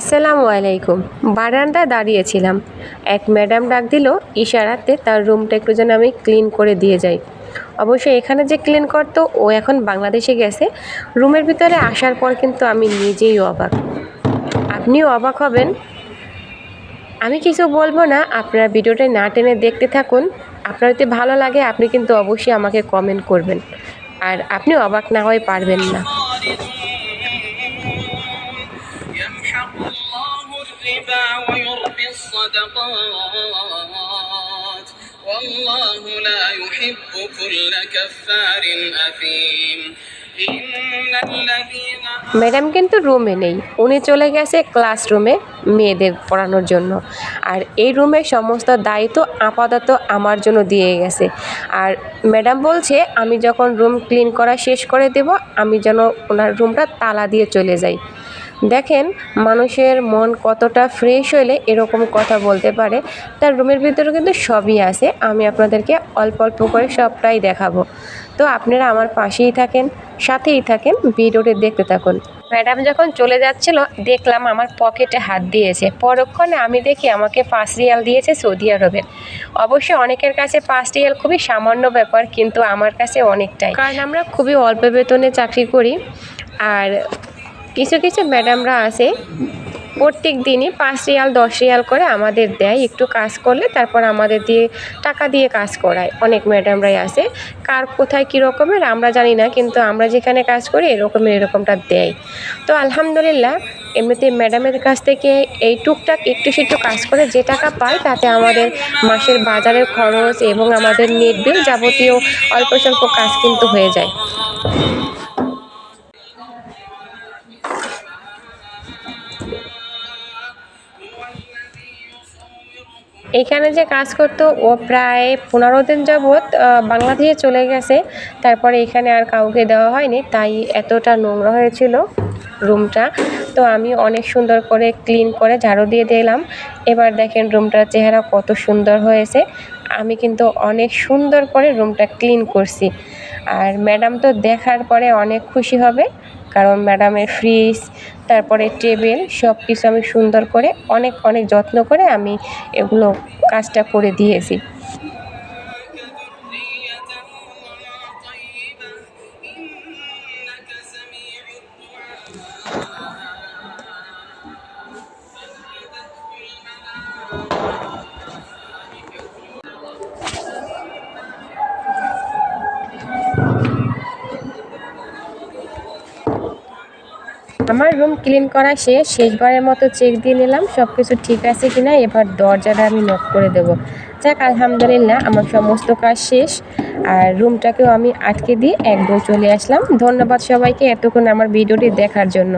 আসসালামু আলাইকুম। বারান্দায় দাঁড়িয়েছিলাম। এক ম্যাডাম ডাক দিল, ইশারাতে তার রুমটা একটু যেন আমি ক্লিন করে দিয়ে যাই। অবশ্যই এখানে যে ক্লিন করতো, ও এখন বাংলাদেশে গেছে। রুমের ভিতরে আসার পর কিন্তু আমি নিজেই অবাক। আপনিও অবাক হবেন। আমি কিছু বলব না, আপনারা ভিডিওটা না টেনে দেখতে থাকুন। আপনার যদি ভালো লাগে, আপনি কিন্তু অবশ্যই আমাকে কমেন্ট করবেন। আর আপনি অবাক না হয়ে পারবেন না। الربا ويربي الصدقات والله لا يحب كل كفار أثيم إن الذين ম্যাডাম কিন্তু রুমে নেই উনি চলে গেছে ক্লাসরুমে মেয়েদের পড়ানোর জন্য আর এই রুমের সমস্ত দায়িত্ব আপাতত আমার জন্য দিয়ে গেছে আর ম্যাডাম বলছে আমি যখন রুম ক্লিন করা শেষ করে দেব আমি যেন ওনার রুমটা তালা দিয়ে চলে যাই দেখেন মানুষের মন কতটা ফ্রেশ হলে এরকম কথা বলতে পারে। তার রুমের ভিতরে কিন্তু সবই আছে। আমি আপনাদেরকে অল্প অল্প করে সবটাই দেখাবো। তো আপনারা আমার পাশেই থাকেন, সাথেই থাকেন, ভিডিওটি দেখতে থাকুন। ম্যাডাম যখন চলে যাচ্ছিল, দেখলাম আমার পকেটে হাত দিয়েছে। পরক্ষণে আমি দেখি আমাকে পাঁচ রিয়াল দিয়েছে সৌদি আরবের। অবশ্যই অনেকের কাছে পাঁচ রিয়াল খুবই সামান্য ব্যাপার, কিন্তু আমার কাছে অনেকটাই। কারণ আমরা খুবই অল্প বেতনে চাকরি করি, আর কিছু কিছু ম্যাডামরা আছে, প্রত্যেক দিনই পাঁচ রিয়াল, দশ রিয়াল করে আমাদের দেয়, একটু কাজ করলে তারপর আমাদের দিয়ে টাকা দিয়ে কাজ করায়। অনেক ম্যাডামরাই আছে, কার কোথায় কী রকমের আমরা জানি না, কিন্তু আমরা যেখানে কাজ করি এরকমের এরকমটা দেয়। তো আলহামদুলিল্লাহ, এমনিতে ম্যাডামের কাছ থেকে এই টুকটাক একটু সেটু কাজ করে যে টাকা পাই তাতে আমাদের মাসের বাজারের খরচ এবং আমাদের নেট বিল যাবতীয় অল্প স্বল্প কাজ কিন্তু হয়ে যায়। এখানে যে কাজ করতো ও প্রায় পনেরো দিন যাবৎ আহ, বাংলাদেশে চলে গেছে। তারপরে এখানে আর কাউকে দেওয়া হয়নি তাই এতটা নোংরা হয়েছিল রুমটা। তো আমি অনেক সুন্দর করে ক্লিন করে ঝাড়ু দিয়ে দিলাম। এবার দেখেন রুমটার চেহারা কত সুন্দর হয়েছে। আমি কিন্তু অনেক সুন্দর করে রুমটা ক্লিন করছি। আর ম্যাডাম তো দেখার পরে অনেক খুশি হবে কারণ ম্যাডামের ফ্রিজ তারপরে টেবিল সব কিছু আমি সুন্দর করে অনেক অনেক যত্ন করে আমি এগুলো কাজটা করে দিয়েছি। আমার রুম ক্লিন করা শেষ। শেষবারের মতো চেক দিয়ে নিলাম সব কিছু ঠিক আছে কিনা, এবার দরজাটা আমি নক করে দেব। যাক, আলহামদুলিল্লাহ, আমার সমস্ত কাজ শেষ। আর রুমটাকেও আমি আটকে দিয়ে একদম চলে আসলাম। ধন্যবাদ সবাইকে এতক্ষণ আমার ভিডিওটি দেখার জন্য।